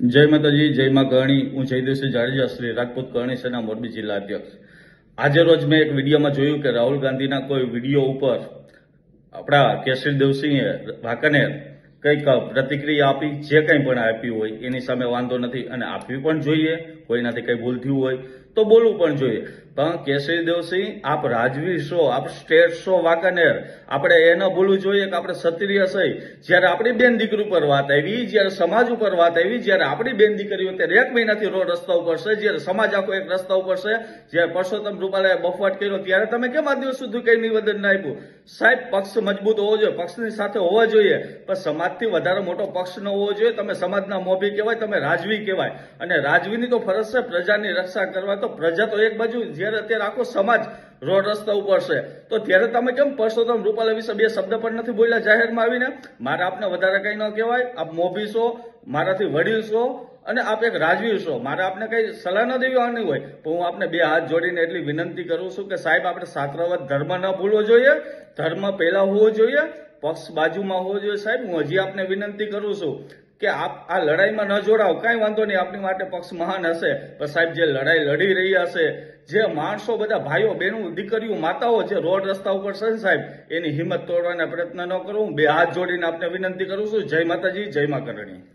જય માતાજી, જય માં કરણી. હું જયદેવસિંહ જાડેજા, શ્રી રાજપૂત કરણી સેના મોરબી જિલ્લા અધ્યક્ષ. આજે રોજ મેં એક વિડીયોમાં જોયું કે રાહુલ ગાંધીના કોઈ વીડિયો ઉપર આપણા કેસરી દેવસિંહે વાકને કંઈક પ્રતિક્રિયા આપી, જે કંઈ પણ આપ્યું હોય, એની સામે વાંધો નથી. અને આપવી પણ જોઈએ. કોઈનાથી કંઈ ભૂલ થયું હોય તો બોલવું પણ જોઈએ. પણ કેસરી દેવસિંહ આપ રાજવી છો, આપ સ્ટેટ છો વાંકાનેર, આપણે એ ન ભૂલવું જોઈએ કે આપણે ક્ષત્રિય સહી. જ્યારે આપણી બેન દીકરી ઉપર વાત આવી, જ્યારે સમાજ ઉપર વાત આવી, જ્યારે આપણી બેન દીકરીઓ ત્યારે એક મહિનાથી રોડ રસ્તા ઉપર છે, જ્યારે સમાજ આખો એક રસ્તા ઉપર છે, જ્યારે પરસોત્તમ રૂપાલાએ બફાટ કર્યો, ત્યારે તમે કેમ આ દિવસ સુધી કઈ નિવેદન ના આપ્યું? સાહેબ, પક્ષ મજબૂત હોવો જોઈએ, પક્ષની સાથે હોવા જોઈએ, પણ સમાજથી વધારે મોટો પક્ષ ન હોવો જોઈએ. તમે સમાજના મોભી કહેવાય, તમે રાજવી કહેવાય. અને રાજવીની તો ફરજ છે પ્રજાની રક્ષા કરવા તો પ્રજા તો એક બાજુ, જ્યારે અત્યારે આખો સમાજ રોડ રસ્તા ઉપર છે. તો ત્યારે તમે કેમ પરસોત્તમ રૂપાલા વિશે બે શબ્દ પણ નથી બોલ્યા જાહેરમાં આવીને? મારે આપને વધારે કઈ ન કહેવાય. આપ મોભી છો, મારાથી વડીલ છો અને આપ એક રાજવી છો. મારે આપને કઈ સલાહ ન દેવી આની હોય. તો હું આપને બે હાથ જોડીને એટલી વિનંતી કરું છું કે સાહેબ, આપણે સાત્રવત ધર્મ ન ભૂલવો જોઈએ. ધર્મ પહેલા હોવો જોઈએ. પક્ષ બાજુમાં હોવો જોઈએ સાહેબ. હું હજી આપને વિનંતી કરું છું. કે આપ આ લડાઈમાં ન જોડાવ, કાંઈ વાંધો નહીં, આપની માટે પક્ષ મહાન હશે. પણ સાહેબ, જે લડાઈ લડી રહ્યા છે, જે માણસો બધા ભાઈઓ, બહેનો, દીકરીઓ, માતાઓ જે રોડ રસ્તા ઉપર છે સાહેબ, એની હિંમત તોડવાના પ્રયત્ન ન કરો. હું બે હાથ જોડીને આપને વિનંતી કરું છું. જય માતાજી, જય મા કરણી.